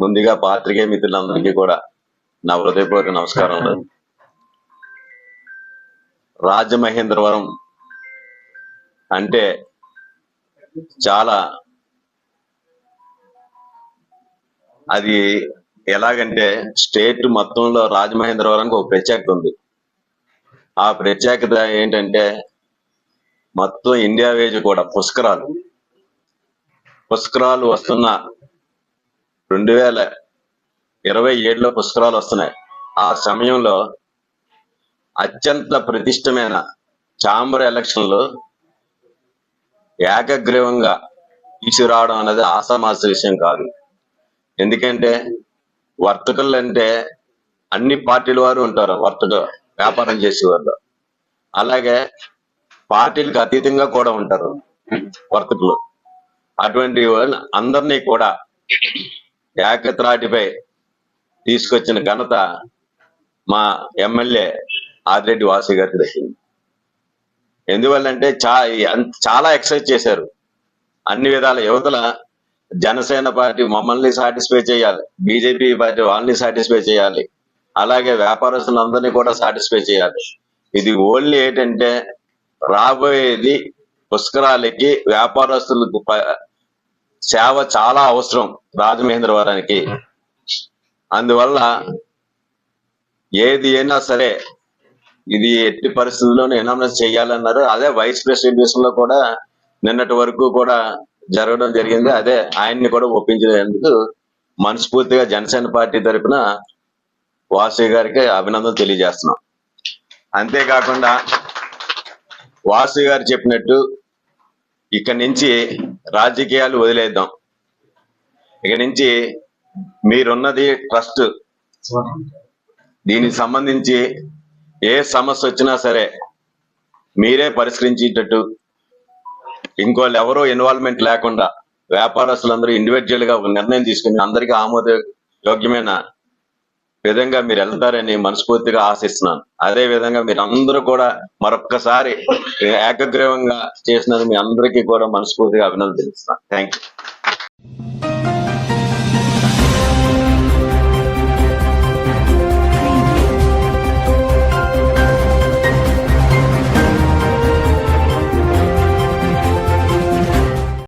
ముందుగా పాత్రికేయ మిత్రులందరికీ కూడా నా హృదయపూర్వక నమస్కారములు. రాజమహేంద్రవరం అంటే చాలా అది ఎలాగంటే స్టేట్ మొత్తంలో రాజమహేంద్రవరంకి ఒక ప్రత్యేకత ఉంది. ఆ ప్రత్యేకత ఏంటంటే మొత్తం ఇండియా వేజ్ కూడా పుష్కరాలు. పుష్కరాలు వస్తున్న రెండు వేల ఇరవై ఏడులో పుష్కరాలు వస్తున్నాయి. ఆ సమయంలో అత్యంత ప్రతిష్టమైన చాంబర్ ఎలక్షన్లు ఏకగ్రీవంగా తీసుకురావడం అనేది ఆసామాస విషయం కాదు. ఎందుకంటే వర్తకులు అంటే అన్ని పార్టీల వారు ఉంటారు వర్తక వ్యాపారం చేసేవాళ్ళు. అలాగే పార్టీలకు అతీతంగా కూడా ఉంటారు వర్తకులు. అటువంటి అందరినీ కూడా ఏకత్రాటిపై తీసుకొచ్చిన ఘనత మా ఎమ్మెల్యే ఆదిరెడ్డి వాసు గారికి దక్కింది ఎందువల్లంటే చా చాలా ఎక్సైజ్ చేశారు. అన్ని విధాల యువతల జనసేన పార్టీ మమ్మల్ని సాటిస్ఫై చేయాలి బీజేపీ పార్టీ వాళ్ళని సాటిస్ఫై చేయాలి అలాగే వ్యాపారస్తులందరినీ కూడా సాటిస్ఫై చేయాలి. ఇది ఓన్లీ ఏంటంటే రాబోయేది పుష్కరాలకి వ్యాపారస్తులకు సేవ చాలా అవసరం రాజమహేంద్రవరానికి అందువల్ల ఏది అయినా సరే ఇది ఎట్టి పరిస్థితుల్లోనూ ఎనామస్ చేయాలన్నారు. అదే వైస్ ప్రెసిడెంట్ విషయంలో కూడా నిన్నటి వరకు కూడా జరగడం జరిగింది. అదే ఆయన్ని కూడా ఒప్పించేందుకు మనస్ఫూర్తిగా జనసేన పార్టీ తరఫున వాసు గారికి అభినందన తెలియజేస్తున్నాం. అంతేకాకుండా వాసు గారు చెప్పినట్టు ఇక్కడి నుంచి రాజకీయాలు వదిలేద్దాం. ఇక నుంచి మీరున్నది ట్రస్ట్. దీనికి సంబంధించి ఏ సమస్య వచ్చినా సరే మీరే పరిష్కరించేటట్టు. ఇంకోళ్ళు ఎవరో ఇన్వాల్వ్మెంట్ లేకుండా వ్యాపారస్తులందరూ ఇండివిజువల్గా ఒక నిర్ణయం తీసుకుని అందరికీ ఆమోద యోగ్యమైన విధంగా మీరు వెళ్తారని మనస్ఫూర్తిగా ఆశిస్తున్నాను. అదే విధంగా మీరు అందరూ కూడా మరొక్కసారి ఏకగ్రీవంగా చేసినందుకు మీ అందరికీ కూడా మనస్ఫూర్తిగా అభినందన తెలుస్తున్నాను థ్యాంక్ యూ